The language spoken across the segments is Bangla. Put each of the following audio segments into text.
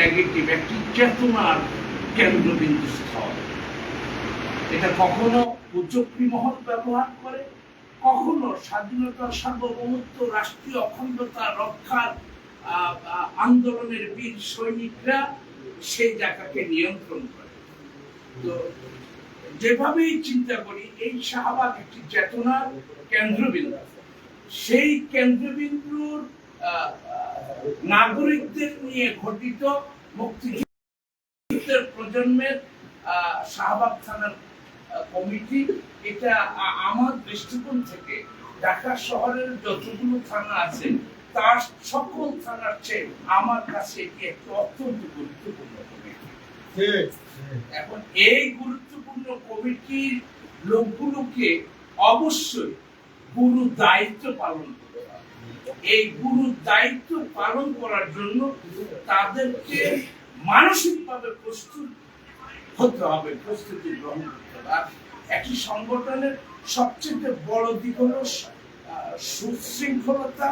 নেগেটিভ একটি চেতনার কেন্দ্রবিন্দু স্থল। এটা কখনো কুচক্রি মহল ব্যবহার করে, কখনো স্বাধীনতার সার্বভৌমত্ব, রাষ্ট্রীয় অখণ্ডতা রক্ষার আন্দোলনের বীর সৈনিকরা সেই জায়গাকে নিয়ন্ত্রণ করে। তো যেভাবেই চিন্তা করি, এই শাহবাগ একটি চেতনার কেন্দ্রবিন্দু। সেই কেন্দ্রবিন্দুর নাগরিকদের নিয়ে ঘটিত মুক্তিযুদ্ধের প্রজন্মের শাহবাগ থানার কমিটি। এটা আমার দৃষ্টিকোণ থেকে ঢাকা শহরের যতগুলো থানা আছে তার সকল থানার চেয়ে আমার কাছে এটি একটি অত্যন্ত গুরুত্বপূর্ণ কমিটি। এখন এই গুরুত্বপূর্ণ কমিটির লোকগুলোকে অবশ্যই গুরু দায়িত্ব পালন করতে এই গুরু দায়িত্ব পালন করার জন্য তাদেরকে মানসিকভাবে প্রস্তুত হতে হবে, প্রস্তুতি গ্রহণ করতে হবে। সংগঠনের সবচেয়ে বড় দিক হলো সুশৃঙ্খলতা।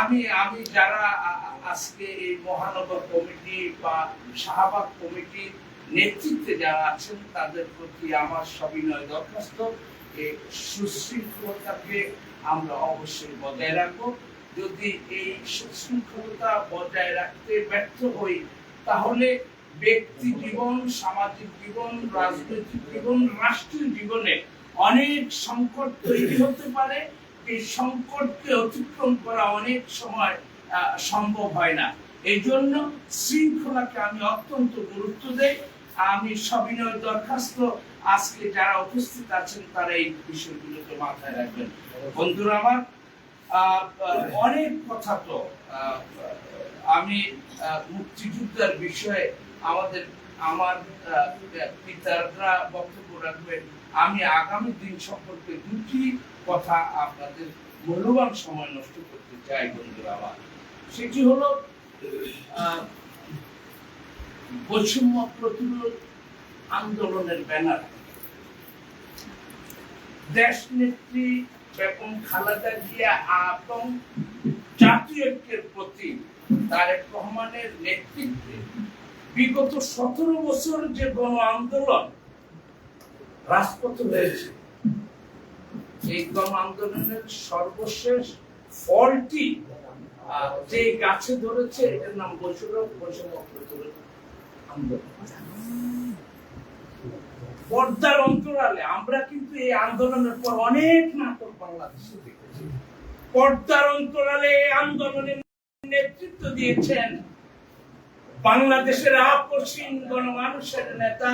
আমি আমি যারা আজকে এই মহানগর কমিটি বা শাহবাগ কমিটির নেতৃত্বে যারা আছেন, তাদের প্রতি আমার সবিনয় দরখাস্ত। এই সুশৃঙ্খলতাকে আমরা অবশ্যই বজায় রাখব। যদি এই সুশৃঙ্খলতা বজায় রাখতে ব্যর্থ হই, তাহলে ব্যক্তি জীবন, সামাজিক জীবন, রাজনৈতিক জীবন, রাষ্ট্রীয় জীবনে অনেক সংকট তৈরি হতে পারে। এই সংকটকে অতিক্রম করা অনেক সময় সম্ভব হয় না। এই জন্য শৃঙ্খলাকে আমি অত্যন্ত গুরুত্ব দেই। আমি সবিনয় দরখাস্ত আজকে যারা উপস্থিত আছেন, তারা এই বিষয়গুলোকে মাথায় রাখবেন। বন্ধুরা আমার অনেক কথা তো আমি মুক্তিযুদ্ধের বিষয়ে আমাদের, আমার পিতারা বক্তব্য রাখবেন। আমি আগামী দিন সম্পর্কে দুটি কথা আপনাদের মূল্যবান সময় নষ্ট করতে চাই, বন্ধুরা আমার। সেটি হলো বৈষম্য প্রতিরোধ আন্দোলনের ব্যানার। দেশ নেত্রী বেগম খালেদা জিয়া এবং জাতীয় ঐক্যের প্রতি তারেক রহমানের নেতৃত্বে বিগত সতেরো বছর যে গণ আন্দোলন রাজপথ হয়েছে এই গণ আন্দোলনের সর্বশেষ ফলটি যে গাছে ধরেছে, এটার নাম বৈষম্য বৈষম্য আন্দোলন পর্দার অন্তরালে আমরা কিন্তু এই আন্দোলনের পর অনেক নাটক বাংলাদেশে দেখেছি। পর্দার অন্তরালে এই আন্দোলনের নেতৃত্ব দিয়েছেন বাংলাদেশের আপসীন গণমানুষের নেতা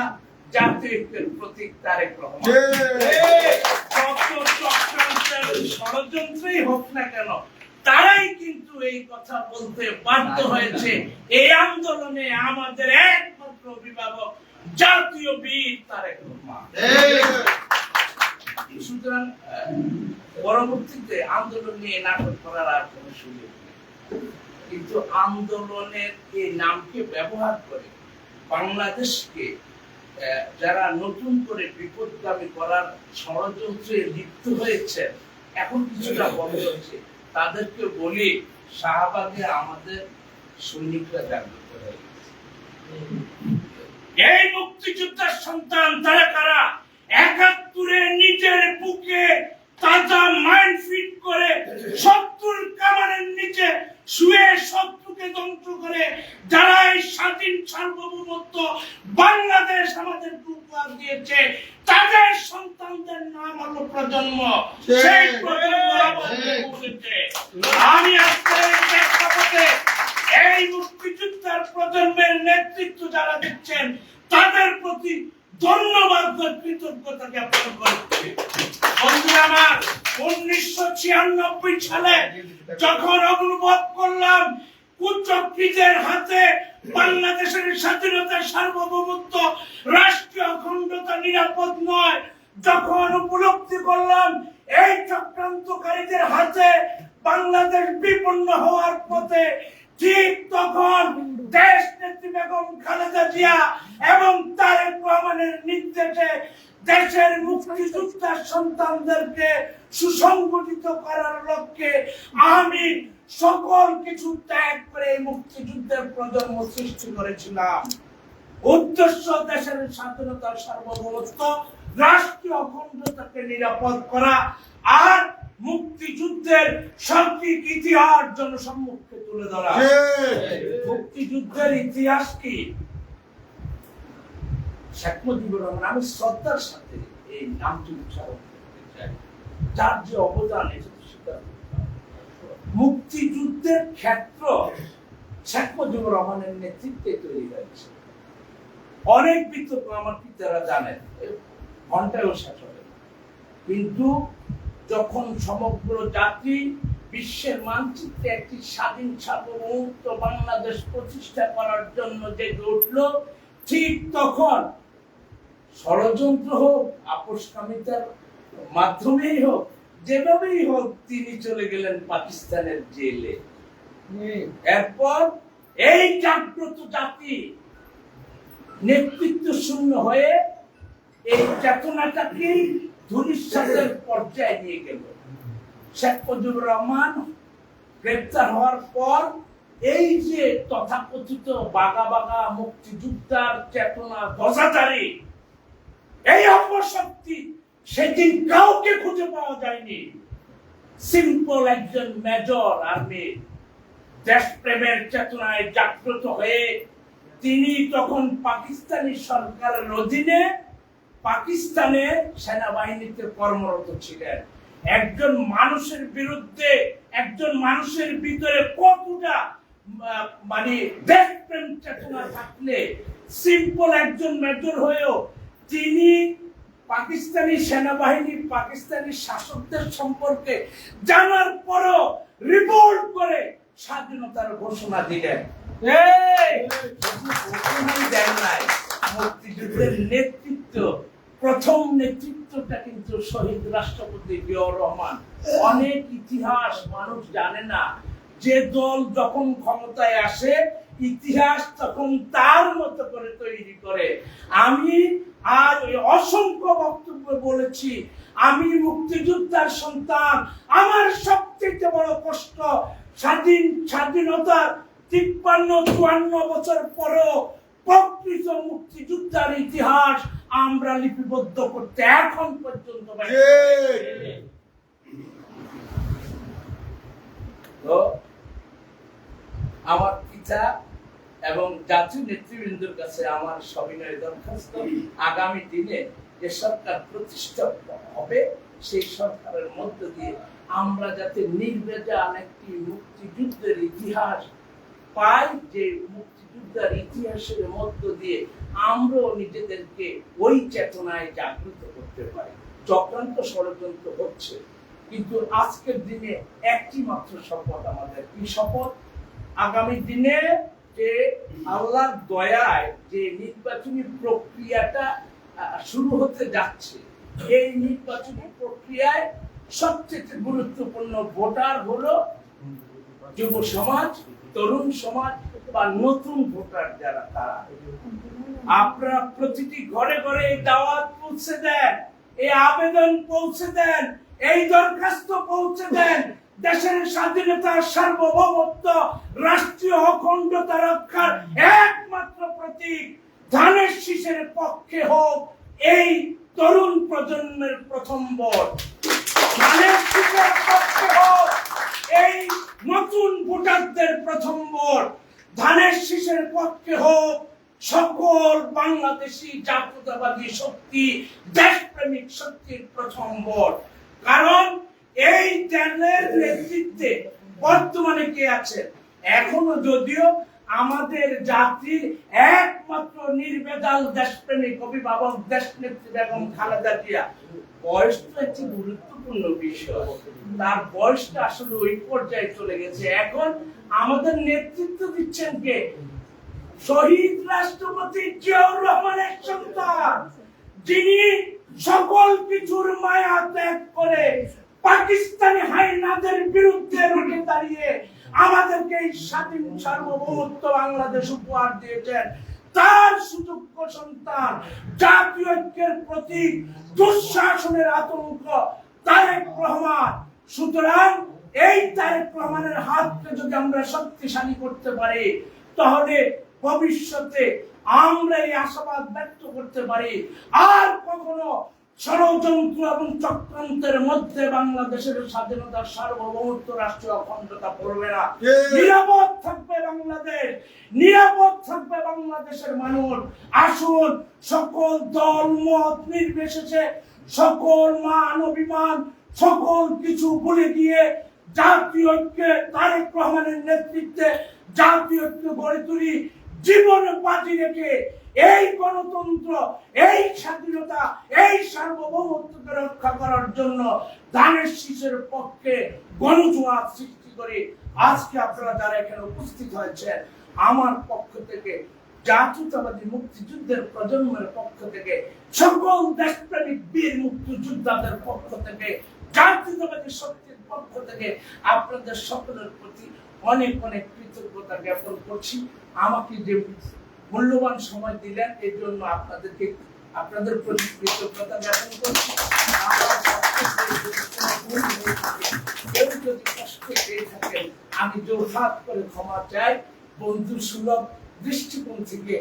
জাতীয় প্রতীক তারেক রহমান। ষড়যন্ত্রই হোক না কেন তারাই কিন্তু এই কথা বলতে বাধ্য হয়েছে। এই আন্দোলনে আমাদের একমাত্র অভিভাবক জাতীয় বীর তারেক রহমান। সুতরাং পরবর্তীতে আন্দোলন নিয়ে নাটক করার আর কোনো সুযোগ নেই। কিন্তু আন্দোলনের এই নামকে ব্যবহার করে বাংলাদেশকে যারা নতুন করে বিপদগামী করার ষড়যন্ত্রে লিপ্ত হয়েছে এখন কিছুটা বন্ধ হচ্ছে তাদেরকে বলি শাহবাগে আমাদের সৈনিকরা জাগ্রত হয়ে গেছে। এই মুক্তিযোদ্ধার সন্তান তারা কারা? একাত্তরে নিজের বুকে তাজা মাইন্ড ফিট করে শত্রুর কামানের নিচে শুয়ে শত্রুকে ধ্বংস করে যারা এই স্বাধীন সার্বভৌমত্ব বাংলাদেশ আমাদের দিয়েছে তাদের সন্তানদের নাম হলো প্রজন্ম আমাদের পৌঁছেছে আমি আজকে এই প্রেক্ষাপটে এই মুক্তিযোদ্ধার প্রজন্মের নেতৃত্ব যারা দিচ্ছেন, তাদের প্রতি ধন্যবাদ কৃতজ্ঞতা জ্ঞাপন করছি। আমার, উনিশশো ছিয়ানব্বই সালে যখন অনুভব করলাম, কুচক্রীদের হাতে বাংলাদেশের স্বাধীনতা সার্বভৌমত্ব, রাষ্ট্রীয় অখণ্ডতা নিরাপদ নয়, যখন উপলব্ধি করলাম, এই চক্রান্তকারীদের হাতে বাংলাদেশ বিপন্ন হওয়ার পথে ঠিক তখন দেশ নেত্রী বেগম খালেদা জিয়া এবং তারেক রহমানের নির্দেশে দেশের মুক্তিযোদ্ধার সন্তানদেরকে সুসংগঠিত করার লক্ষ্যে আমি সকল কিছু ত্যাগ করে মুক্তিযুদ্ধের প্রজন্ম সৃষ্টি করেছিলাম। উদ্দেশ্য দেশের স্বাধীনতার সার্বভৌমত্ব, রাষ্ট্রীয় অখণ্ডতাকে নিরাপদ করা আর মুক্তিযুদ্ধের সঠিক ইতিহাস জনসম্মুখে তুলে ধরা। মুক্তিযুদ্ধের ইতিহাস কি? শেখ মুজিবুর রহমান আমি শ্রদ্ধার সাথে এই নামটি উচ্চারণ করতে চাই। যার যে অবদান এটা তো স্বীকার মুক্তিযুদ্ধের ক্ষেত্র শেখ মুজিবুর রহমানের নেতৃত্বে তৈরি হয়েছে। অনেক বিতর্ক আমার পিতারা জানেন ঘন্টায়ও শেষ হবে কিন্তু যখন সমগ্র জাতি বিশ্বের মানচিত্রে একটি স্বাধীন সার্বভৌমত্ব বাংলাদেশ প্রতিষ্ঠা করার জন্য জেগে উঠল, ঠিক তখন ষড়যন্ত্র হোক, আপোষকামিতার মাধ্যমেই হোক, যেভাবেই হোক তিনি চলে গেলেন পাকিস্তানের জেলে। এরপর এই জাগ্রত জাতি নেতৃত্ব শূন্য হয়ে এই চেতনাটাকেই ধূলিসাতের পর্যায়ে নিয়ে গেল। শেখ মুজিবুর রহমান গ্রেপ্তার হওয়ার পর এই যে তথাকথিত বাগা বাগা মুক্তিযোদ্ধার চেতনা ধ্বজাধারী এই অপশক্তি সেদিন কাউকে খুঁজে পাওয়া যায়নি। সিম্পল একজন মেজর আর্মি দেশপ্রেমের চেতনায় জাগ্রত হয়ে তিনি তখন পাকিস্তানি সরকারের অধীনে পাকিস্তানে সেনাবাহিনীতে কর্মরত ছিলেন। একজন মানুষের বিরুদ্ধে একজন মানুষের ভিতরে কতটা মানে দেশপ্রেম চেতনা থাকলে সিম্পল একজন মেজর হয়েও তিনি পাকিস্তানি সেনাবাহিনী পাকিস্তানি শাসকদের সম্পর্কে জানার পরও রিপোর্ট করে স্বাধীনতার ঘোষণা দিলেন। এই! দেন নাই, মুক্তিযুদ্ধের নেতৃত্ব প্রথম নেতৃত্বটা কিন্তু শহীদ রাষ্ট্রপতি জিয়াউর রহমান। অনেক ইতিহাস মানুষ জানে না, যে দল যখন ক্ষমতায় আসে, ইতিহাস তখন তার মতো করে তৈরি করে। আমি আজ ওই অসংখ্য বক্তব্য বলেছি, আমি মুক্তিযোদ্ধার সন্তান, আমার সবচেয়ে বড় কষ্ট স্বাধীন, স্বাধীনতার তিপ্পান্ন, চুয়ান্ন বছর পরও প্রকৃত ইতিহাস আমরা লিপিবদ্ধ করতে এখন পর্যন্ত আমার পিতা এবং জাতীয় নেতৃবৃন্দের কাছে আমার সবিনয় দরখাস্ত, আগামী দিনে যে সরকার প্রতিষ্ঠা হবে, সেই সরকারের মধ্য দিয়ে আমরা যাতে নির্বেজাল একটি মুক্তিযুদ্ধের ইতিহাস পাই যে মুক্তিযুদ্ধের ইতিহাসের মধ্য দিয়ে আমরাও নিজেদেরকে ওই চেতনায় জাগ্রত করতে পারি। চক্রান্ত ষড়যন্ত্র হচ্ছে। কিন্তু আজকের দিনে একটি মাত্র শপথ আমাদের। কি শপথ? আগামী দিনে যে আল্লাহর দয়ায় যে নির্বাচনী প্রক্রিয়াটা শুরু হতে যাচ্ছে, এই নির্বাচনী প্রক্রিয়ায় সবচেয়ে গুরুত্বপূর্ণ ভোটার হলো যুব সমাজ। তরুণ সমাজ বা নতুন ভোটার যারা, তারা। আপনারা প্রতিটি ঘরে ঘরে এই দাওয়াত পৌঁছে দেন, এই আবেদন পৌঁছে দেন, এই দরখাস্ত পৌঁছে দেন। দেশের স্বাধীনতা, সার্বভৌমত্ব, রাষ্ট্রীয় অখণ্ডতা রক্ষার একমাত্র প্রতীক ধানের শীষের পক্ষে হোক এই তরুণ প্রজন্মের প্রথম ভোট। ধানের শীষের পক্ষে হোক এই নতুন ভোটারদের প্রথম ভোট। ধানের শীষের পক্ষে হোক, সকল বাংলাদেশি জাতীয়তাবাদী শক্তি, দেশপ্রেমিক শক্তির প্রথম ভোট। কারণ এই দলের নেতৃত্বে বর্তমানে কে আছে এখনও যদিও আমাদের জাতির একমাত্র নির্বেদাল দেশপ্রেমিক অভিভাবক দেশ নেত্রী বেগম খালেদা জিয়া। বয়স তো একটি গুরুত্বপূর্ণ বিষয়। তার বয়সটা আসলে ওই পর্যায়ে চলে গেছে। এখন আমাদের নেতৃত্ব দিচ্ছেন কে? শহীদ রাষ্ট্রপতি জিয়াউর রহমানের সন্তান, যিনি সকল কিছুর মায়া ত্যাগ করে পাকিস্তানি হাইনাদের বিরুদ্ধে রুখে দাঁড়িয়ে আমাদেরকে এই স্বাধীন সার্বভৌমত্ব বাংলাদেশ উপহার দিয়েছেন। তার সুযোগ্য সন্তান, জাতীয় ঐক্যের প্রতি দুঃশাসনের আতঙ্ক, তারেক রহমান। সুতরাং এই তারেক রহমানের হাতকে যদি আমরা শক্তিশালী করতে পারি, তাহলে ভবিষ্যতে আমরা এই আশাবাদ ব্যক্ত করতে পারি। আর কখনো ষড়যন্ত্র এবং চক্রান্তের মধ্যে বাংলাদেশের স্বাধীনতার সার্বভৌমত্ব রাষ্ট্রীয় অখণ্ডতা পড়বে না। নিরাপদ থাকবে বাংলাদেশ। নিরাপদ থাকবে বাংলাদেশের মানুষ। আসুন সকল দল মত নির্বিশেষে সকল মান অভিমান সকল কিছু ভুলে গিয়ে জাতীয় ঐক্যে তারেক রহমানের নেতৃত্বে জাতীয় ঐক্য গড়ে তুলি। জীবন বাজি রেখে এই গণতন্ত্র এই স্বাধীনতা এই সার্বভৌমত্বকে রক্ষা করার জন্য দানের শীষের পক্ষে গণজোয়া সৃষ্টি করে। আজকে আপনারা যারা এখানে উপস্থিত হয়েছেন, আমার পক্ষ থেকে, জাতীয়তাবাদী মুক্তিযুদ্ধের প্রজন্মের পক্ষ থেকে, সকল দেশপ্রেমিক বীর মুক্তিযোদ্ধাদের পক্ষ থেকে, জাতীয়তাবাদী শক্তির পক্ষ থেকে আপনাদের সকলের প্রতি অনেক অনেক কৃতজ্ঞতা জ্ঞাপন করছি। আমাকে যে মূল্যবান সময় দিলেন এর জন্য আপনাদেরকে আপনাদের প্রতি কৃতজ্ঞতা জ্ঞাপন করছি। কেউ যদি কষ্ট পেয়ে থাকেন, আমি জোরহাত করে ক্ষমা চাই। বন্ধু সুলভ দৃষ্টিকোণ থেকে